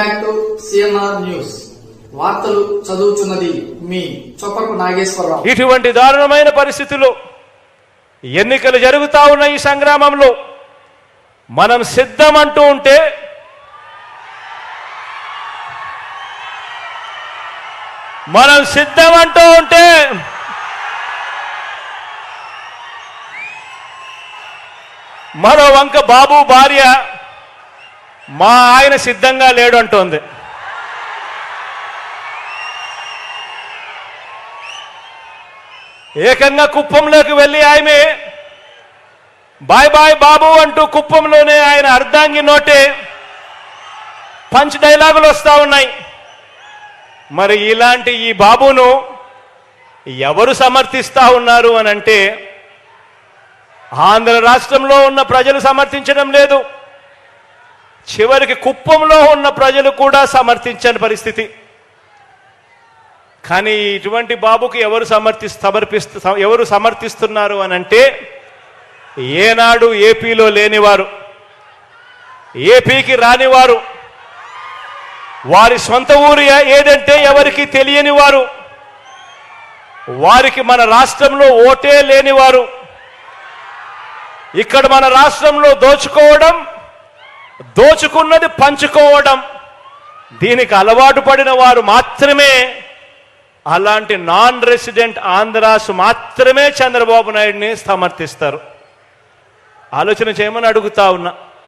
Back to CNR news వార్తలు చదువుతున్నది మీ చొప్పకు నాగేశ్వరరావు. ఇటువంటి దారుణమైన పరిస్థితులు ఎన్నికలు జరుగుతా ఉన్న ఈ సంగ్రామంలో మనం సిద్ధం అంటూ ఉంటే మనం సిద్ధం అంటూ ఉంటే మరో వంక బాబు భార్య మా ఆయన సిద్ధంగా లేడు అంటోంది. ఏకంగా కుప్పంలోకి వెళ్ళి ఆమె బాయ్ బాయ్ బాబు అంటూ కుప్పంలోనే ఆయన అర్ధాంగి నోటే పంచ్ డైలాగులు వస్తూ ఉన్నాయి. మరి ఇలాంటి ఈ బాబును ఎవరు సమర్థిస్తా ఉన్నారు అని అంటే ఆంధ్ర రాష్ట్రంలో ఉన్న ప్రజలు సమర్థించడం లేదు. చివరికి కుప్పంలో ఉన్న ప్రజలు కూడా సమర్థించని పరిస్థితి. కానీ ఇటువంటి బాబుకు ఎవరు సమర్థి సమర్పిస్తు ఎవరు సమర్థిస్తున్నారు అని అంటే ఏనాడు ఏపీలో లేనివారు. ఏపీకి రానివారు. వారి సొంత ఊరు ఏదంటే ఎవరికి తెలియని వారు వారికి మన రాష్ట్రంలో ఓటే లేనివారు. ఇక్కడ మన రాష్ట్రంలో దోచుకోవడం దోచుకున్నది పంచుకోవడం దీనికి అలవాటు పడిన వారు మాత్రమే అలాంటి నాన్ రెసిడెంట్ ఆంధ్రాస్ మాత్రమే చంద్రబాబు నాయుడిని సమర్థిస్తారు. ఆలోచన చేయమని అడుగుతా ఉన్నా.